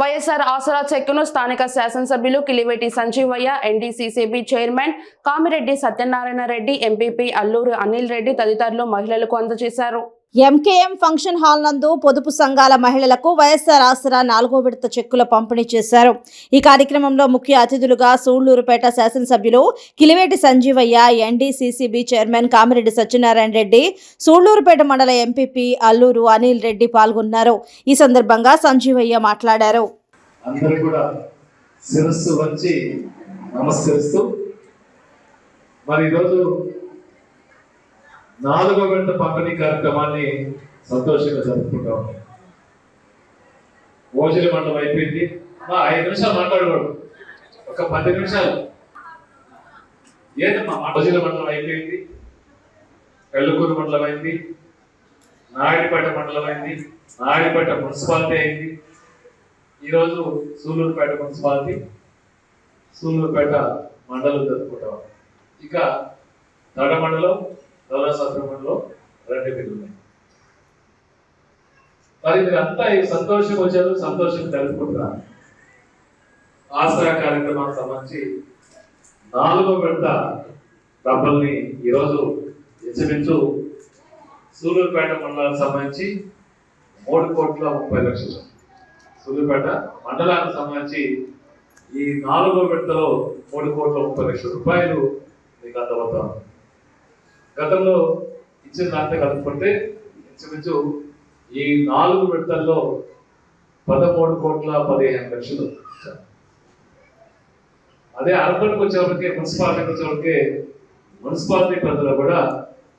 వైఎస్ఆర్ ఆసరా చెక్కును స్థానిక శాసనసభ్యులు Kiliveti Sanjeevaiah NDCCB chairman Kamireddy Satyanarayana Reddy MPP Alluru Anil Reddy తదితరులు మహిళలకు అందజేశారు. ఎంకేఎం ఫంక్షన్ హాల్ నందు పొదుపు సంఘాల మహిళలకు వైఎస్ఆర్ ఆసరా నాలుగో విడత చెక్కుల పంపిణీ చేశారు. ఈ కార్యక్రమంలో ముఖ్య అతిథులుగా సూళ్ళూరుపేట శాసనసభ్యులు కిలివేటి సంజీవయ్య ఎన్డీసీసీబీ చైర్మన్ కామిరెడ్డి సత్యనారాయణ రెడ్డి సూళ్ళూరుపేట మండల ఎంపీపీ అల్లూరు అనిల్ రెడ్డి పాల్గొన్నారు. ఈ సందర్భంగా సంజీవయ్య మాట్లాడారు. అందరూ కూడా శిరస్సు వచ్చి నమస్కరిస్తూ మరి ఈరోజు నాలుగో విడత పంపిణీ కార్యక్రమాన్ని సంతోషంగా జరుపుకుంటాం. భోజన మండలం అయిపోయింది. మా ఐదు నిమిషాలు మాట్లాడకూడదు. ఒక పది నిమిషాలు. ఏంటమ్మా మా భోజన మండలం అయిపోయింది. కళ్ళుకూరు మండలం అయింది. నాయుడుపేట మండలం అయింది. నాయుడుపేట మున్సిపాలిటీ అయింది. ఈరోజు సూలూరుపేట మున్సిపాలిటీ సూలూరుపేట మండలం జరుపుకుంటాం. ఇక తడ మండలం దౌరాసత్ర మండలం రెండు పేర్లు ఉన్నాయి మరి మీరంతా ఈ సంతోషం వచ్చారు సంతోషం జరుపుకుంటున్నారు ఆసరా కార్యక్రమానికి సంబంధించి నాలుగో విడత డబ్బుల్ని ఈరోజు ఇంచుమించు సూలూరుపేట మండలానికి సంబంధించి మూడు కోట్ల ముప్పై లక్షలు. సూర్యాపేట మండలానికి సంబంధించి ఈ నాలుగో విడతలో మూడు కోట్ల ముప్పై లక్షల రూపాయలు మీకు అందబోతాం గతంలో ఇచ్చిన దాంతో కలుపుకుంటే ఇంచుమించు ఈ నాలుగు విడతల్లో పదమూడు కోట్ల పదిహేను లక్షలు. అదే అర్బన్కి వచ్చేవరకే మున్సిపాలిటీకి వచ్చేవరకే మున్సిపాలిటీ పరిధిలో కూడా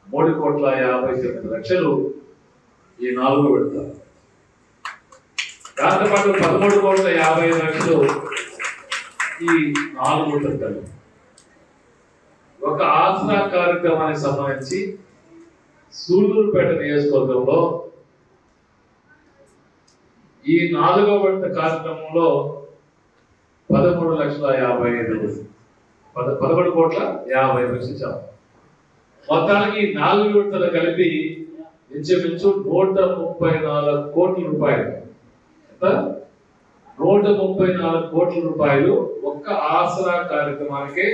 మూడు కోట్ల యాభై తొమ్మిది లక్షలు ఈ నాలుగు విడత దాంతోపాటు పదమూడు కోట్ల యాభై ఐదు లక్షలు ఈ నాలుగు విడతలు ఒక ఆసరా కార్యక్రమానికి సంబంధించి సూళ్ళూరుపేట నియోజకవర్గంలో ఈ నాలుగో విడత కార్యక్రమంలో పదమూడు లక్షల యాభై ఐదు పద పదకొండు కోట్ల యాభై ఐదు లక్షలు మొత్తానికి నాలుగు విడతలు కలిపి ఇంచుమించు నూట ముప్పై నాలుగు కోట్ల రూపాయలు. నూట ముప్పై నాలుగు కోట్ల రూపాయలు ఒక్క ఆసరా కార్యక్రమానికి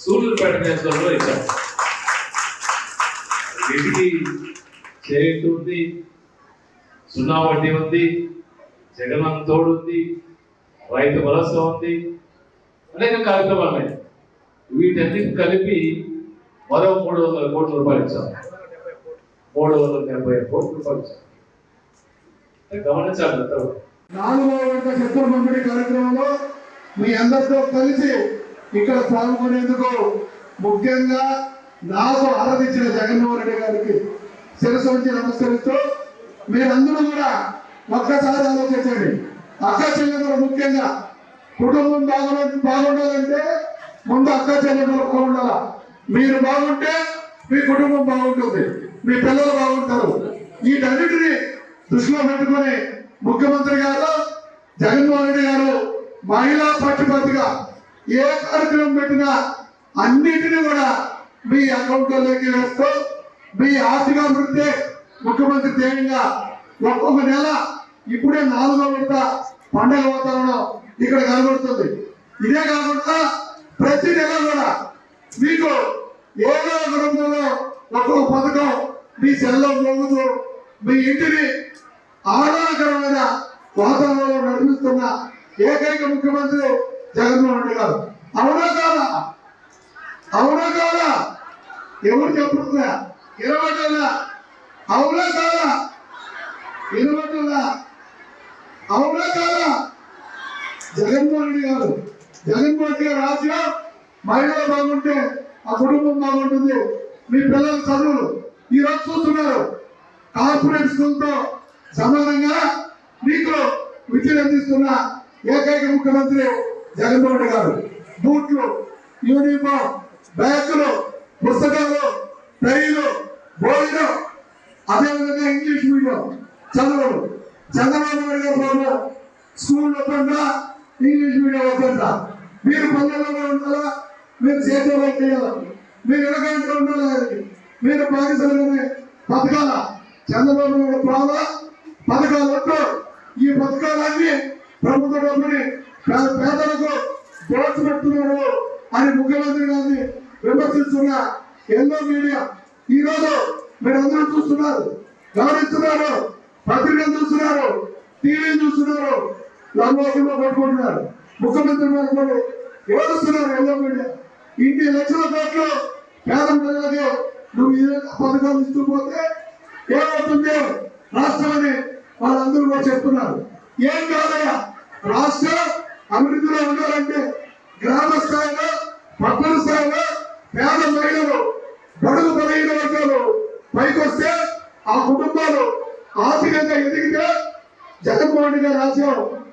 సూళ్ళూరుపేట నియోజకవర్గంలో ఇచ్చారు వీటికి చేతి ఉంది సున్నా వడ్డీ ఉంది జగన్ తోడు ఉంది రైతు భరోసా ఉంది అనేక కార్యక్రమాలు ఉన్నాయి. వీటన్నిటి కలిపి మరో మూడు వందల కోట్ల రూపాయలు ఇచ్చాం. మూడు వందల డెబ్బై కోట్ల రూపాయలు ఇచ్చాం. గమనించాలి నాలుగో విడత పంపిణీ కార్యక్రమంలో మీ అందరితో కలిసి ఇక్కడ పాల్గొనేందుకు ముఖ్యంగా నాకు ఆరాధించిన జగన్మోహన్ రెడ్డి గారికి శిరసు ఉంచి నమస్కరిస్తూ మీరందరూ కూడా ఒక్కసారి ఆలోచించండి. అక్క చెల్లెలు ముఖ్యంగా కుటుంబం బాగుండ బాగుండాలంటే ముందు అక్క చెల్లెలు బాగుండాలా మీరు బాగుంటే మీ కుటుంబం బాగుంటుంది మీ పిల్లలు బాగుంటారు. వీటన్నిటిని దృష్టిలో పెట్టుకొని ముఖ్యమంత్రి గారు జగన్మోహన్ రెడ్డి గారు మహిళా పక్షపతిగా ఏ కార్యక్రమం పెట్టినా అన్నిటినీ కూడా మీ అకౌంట్లోకి వేస్తూ మీ ఆర్థికాభివృద్ధి ముఖ్యమంత్రి ధ్యేయంగా ఒక్కొక్క నెల ఇప్పుడే నాలుగో విడత పండగ వాతావరణం ఇక్కడ కనబడుతుంది. ఇదే కాకుండా ప్రతి నెల కూడా మీకు ఏదో ఒక రూపంలో ఒక్కొక్క పథకం మీ సెల్లో మోగుతూ మీ ఇంటిని ఆహ్లాదకరమైన వాతావరణంలో నడిపిస్తున్న ఏకైక ముఖ్యమంత్రి జగన్మోహన్ అవునా కాదా? అవునా కాదా? ఎవరు చెప్తున్నా ఇరవటలా అవునా కాదా? ఇరవటలా అవునా కాదా? జగన్మోహన్ రెడ్డి గారు. జగన్మోహన్ రెడ్డి గారు రాజ్యం మహిళలు బాగుంటే ఆ కుటుంబం బాగుంటుంది. మీ పిల్లల చదువులు ఈరోజు చూస్తున్నారు. కార్పొరేట్ స్కూల్తో సమానంగా మీకు విద్యను అందిస్తున్న ఏకైక ముఖ్యమంత్రి జగన్మోహన్ గారు బూట్లు యూనిఫామ్ బ్యాగులు పుస్తకాలు పెయిలు భోజనం అదేవిధంగా ఇంగ్లీష్ మీడియం చదువులు చంద్రబాబు నాయుడు గారు బాబు స్కూల్ వద్దంటా ఇంగ్లీష్ మీడియం వద్దంటా మీరు పల్లెల్లో ఉండాలా? మీరు చేతిలో చేయాలా? మీరు ఎడగంటూ ఉండాలా? మీరు పాకిస్తాన్లోనే బతకాల? చంద్రబాబు నాయుడు ప్రాణ పథకాలు ఈ పథకాలన్నీ ప్రభుత్వ డబ్బుని పేదలకు దోచిపెడుతున్నారు అని ముఖ్యమంత్రి గారిని విమర్శిస్తున్న ఎన్నో మీడియా. ఈ రోజు మీరు అందరూ చూస్తున్నారు గమనిస్తున్నారు పత్రికలు చూస్తున్నారు టీవీ చూస్తున్నారు లంబోసంలో పట్టుకుంటున్నారు. ముఖ్యమంత్రి గారు ఏడుస్తున్నారు ఎన్నో మీడియా. ఇన్ని లక్షల కోట్లు పేద ప్రజలకు నువ్వు ఈ పథకాలు ఇస్తూ పోతే ఏమవుతుంది? రాష్ట్రం అని వాళ్ళందరూ కూడా చెప్తున్నారు. ఏం కాదయ్యా? రాష్ట్రం అభివృద్ధిలో ఉండాలంటే గ్రామ స్థాయిలో పట్టణ స్థాయిలో పేద మహిళలు బడుగు బలహీన వర్గాలు పైకొస్తే ఆ కుటుంబాలు ఆర్థికంగా ఎదిగితే జగన్మోహన్ రెడ్డి గారు ఆశయం